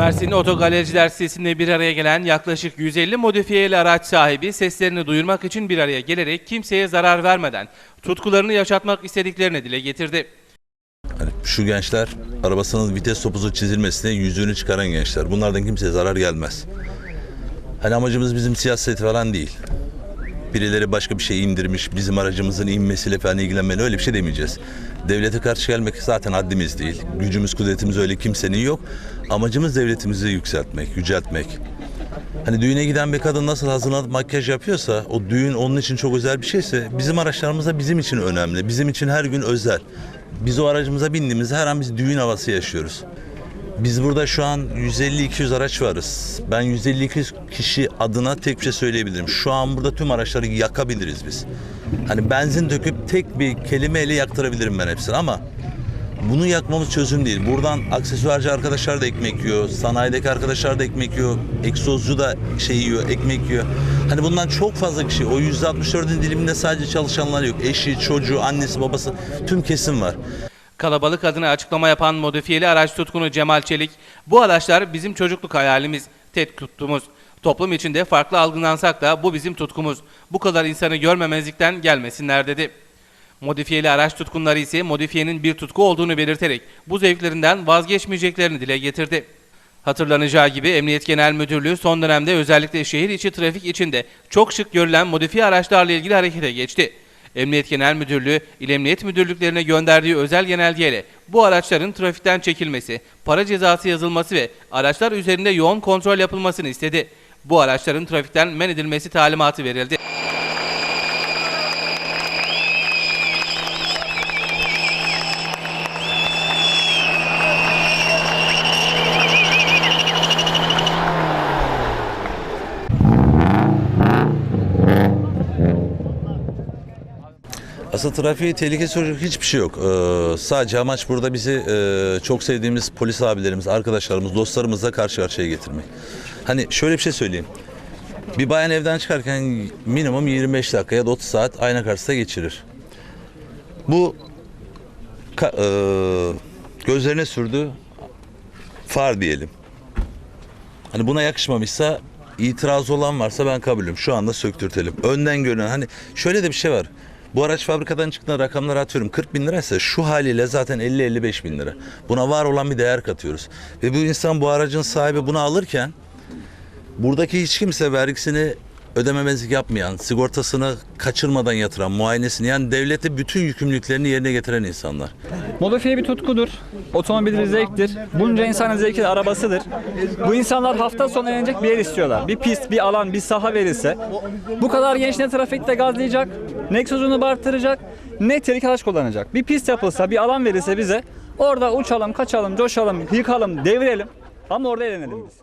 Mersin Otogalericiler sitesinde bir araya gelen yaklaşık 150 modifiyeli araç sahibi seslerini duyurmak için bir araya gelerek kimseye zarar vermeden tutkularını yaşatmak istediklerini dile getirdi. Hani şu gençler arabasının vites topuzu çizilmesine yüzüğünü çıkaran gençler. Bunlardan kimseye zarar gelmez. Hani amacımız bizim siyaset falan değil. Birileri başka bir şey indirmiş, bizim aracımızın inmesiyle falan ilgilenmeli öyle bir şey demeyeceğiz. Devlete karşı gelmek zaten haddimiz değil. Gücümüz, kudretimiz öyle kimsenin yok. Amacımız devletimizi yükseltmek, yüceltmek. Hani düğüne giden bir kadın nasıl hazırlanıp makyaj yapıyorsa, o düğün onun için çok özel bir şeyse, bizim araçlarımız da bizim için önemli. Bizim için her gün özel. Biz o aracımıza bindiğimizde her an biz düğün havası yaşıyoruz. Biz burada şu an 150-200 araç varız. Ben 150-200 kişi adına tek bir şey söyleyebilirim. Şu an burada tüm araçları yakabiliriz biz. Hani benzin döküp tek bir kelimeyle yaktırabilirim ben hepsini ama bunu yakmamız çözüm değil. Buradan aksesuarcı arkadaşlar da ekmek yiyor. Sanayideki arkadaşlar da ekmek yiyor. Egzozcu da şey yiyor, ekmek yiyor. Hani bundan çok fazla kişi. O %64'ün diliminde sadece çalışanlar yok. Eşi, çocuğu, annesi, babası tüm kesim var. Kalabalık adına açıklama yapan modifiyeli araç tutkunu Cemal Çelik, bu araçlar bizim çocukluk hayalimiz, tek tutkumuz. Toplum içinde farklı algılansak da bu bizim tutkumuz. Bu kadar insanı görmemezlikten gelmesinler dedi. Modifiyeli araç tutkunları ise modifiyenin bir tutku olduğunu belirterek bu zevklerinden vazgeçmeyeceklerini dile getirdi. Hatırlanacağı gibi Emniyet Genel Müdürlüğü son dönemde özellikle şehir içi trafik içinde çok şık görülen modifiye araçlarla ilgili harekete geçti. Emniyet Genel Müdürlüğü, İl Emniyet Müdürlüklerine gönderdiği özel genelgeyle bu araçların trafikten çekilmesi, para cezası yazılması ve araçlar üzerinde yoğun kontrol yapılmasını istedi. Bu araçların trafikten men edilmesi talimatı verildi. Aslında trafiği tehlikesi olacak hiçbir şey yok. Ee, sadece amaç burada bizi e, çok sevdiğimiz polis abilerimiz, arkadaşlarımız, dostlarımızla karşı karşıya getirmek. Hani şöyle bir şey söyleyeyim. Bir bayan evden çıkarken minimum 25 dakika ya da 30 saat ayna karşısında geçirir. Bu ka- e, gözlerine sürdü far diyelim. Hani buna yakışmamışsa itiraz olan varsa ben kabulüm. Şu anda söktürtelim. Önden görünen hani şöyle de bir şey var. Bu araç fabrikadan çıktığında rakamları atıyorum 40 bin liraysa şu haliyle zaten 50-55 bin lira. Buna var olan bir değer katıyoruz. Ve bu insan bu aracın sahibi bunu alırken buradaki hiç kimse vergisini ödememezlik yapmayan, sigortasını kaçırmadan yatıran, muayenesini yani devlete bütün yükümlülüklerini yerine getiren insanlar. Modifiye bir tutkudur. Otomobil bir zevktir. Bunca insanın zevki de arabasıdır. Bu insanlar hafta sonu eğlenecek bir yer istiyorlar. Bir pist, bir alan, bir saha verilse. Bu kadar genç ne trafikte gazlayacak, ne egzozunu bartıracak, ne tehlike araç kullanacak. Bir pist yapılsa, bir alan verilse bize orada uçalım, kaçalım, coşalım, yıkalım, devirelim. Ama orada eğlenelim biz.